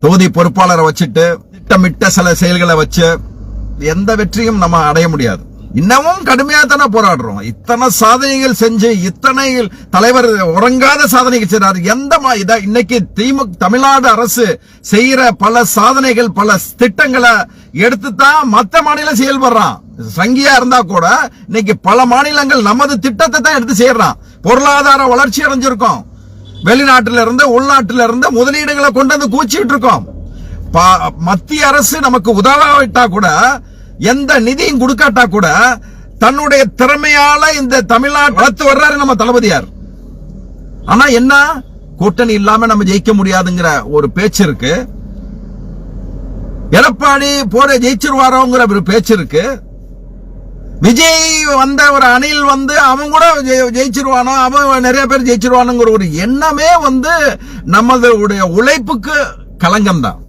தொகுதி பொறுப்பாளரை வச்சுட்டு திட்டமிட்ட சில செயல்களை வச்சு எந்த வெற்றியும் நம்ம அடைய முடியாது. இன்னமும் கடுமையா தானே போராடுறோம். இத்தனை சாதனைகள் செஞ்சு இத்தனை தலைவர் உறங்காத சாதனைகள் செய்றார். எந்த மா- இன்னைக்கு திமுக தமிழ்நாடு அரசு செய்யற பல சாதனைகள் பல திட்டங்களை எடுத்து தான் மத்த மாநிலம் செயல்படுறான். சங்கியா இருந்தா கூட இன்னைக்கு பல மாநிலங்கள் நமது திட்டத்தை தான் எடுத்து செய்யறான். பொருளாதார வளர்ச்சி அடைஞ்சிருக்கோம். வெளிநாட்டில இருந்து உள்நாட்டில இருந்து முதலீடுகளை கொண்டு வந்து கூச்சிட்டு இருக்கோம் பா- மத்திய அரசு நமக்கு உதவாவிட்டா கூட எந்த நிதியும் கொடுக்காட்டா கூட தன்னுடைய திறமையால இந்த தமிழ்நாடு வளர்த்து வர்றாரு நம்ம தளபதியார். ஆனா என்ன? கூட்டணி இல்லாம நம்ம ஜெயிக்க முடியாதுங்கிற ஒரு பேச்சு இருக்கு. எடப்பாடி போற ஜெயிச்சிருவாரோங்கிற ஒரு பேச்சு இருக்கு. விஜய் வந்த ஒரு அணில் வந்து அவன் கூட ஜெய- ஜெயிச்சிருவானோ அவன் நிறைய பேர் ஜெயிச்சிருவானுங்கிற ஒரு எண்ணமே வந்து நம்மளுடைய உடைய உழைப்புக்கு களங்கம் தான்.